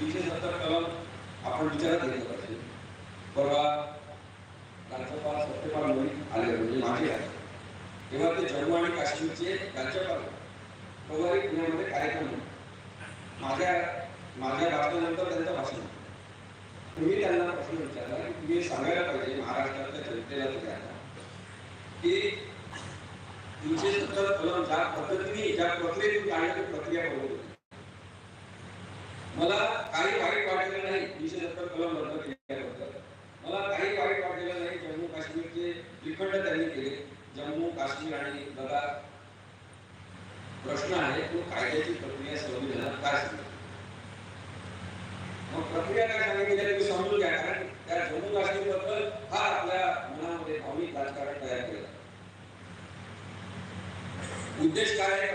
तीनशे सत्तर कलम आपण विचारात घेतलं पाहिजे परवा राज्यपाल सत्यपाल मलिक आले म्हणजे माझे आहे तेव्हा ते जम्मू आणि काश्मीरचे राज्यपाल रविवारी पुण्यामध्ये कार्यक्रम माझ्या माझ्या भाषणानंतर त्यांचं भाषण. होतं. तुम्ही त्यांना प्रश्न विचारला की तुम्ही सांगायला पाहिजे महाराष्ट्रातल्या जनतेला सगळ्यांना की तीनशे सत्तर कलम ज्या पद्धतीने ज्या प्रक्रियेतून काढण्याची प्रक्रिया बरोबर मला काही वाईट वाटलेलं नाही तीनशे सत्तर कलम रद्द केल्याबद्दल मला काही वाईट वाटलेलं नाही. जम्मू काश्मीरचे विखंड त्यांनी केले. जम्मू काश्मीर आणि लडाख प्रश्न आहे तो कायद्याची प्रक्रिया संविधानात काय सांगते? मग प्रक्रिया काय सांगितली आहे तुम्ही समजून घ्या. कारण त्या जम्मू काश्मीरबद्दल हा आपल्या मनामध्ये भावनिक राजकारण तयार केलं. उद्देश काय आहे?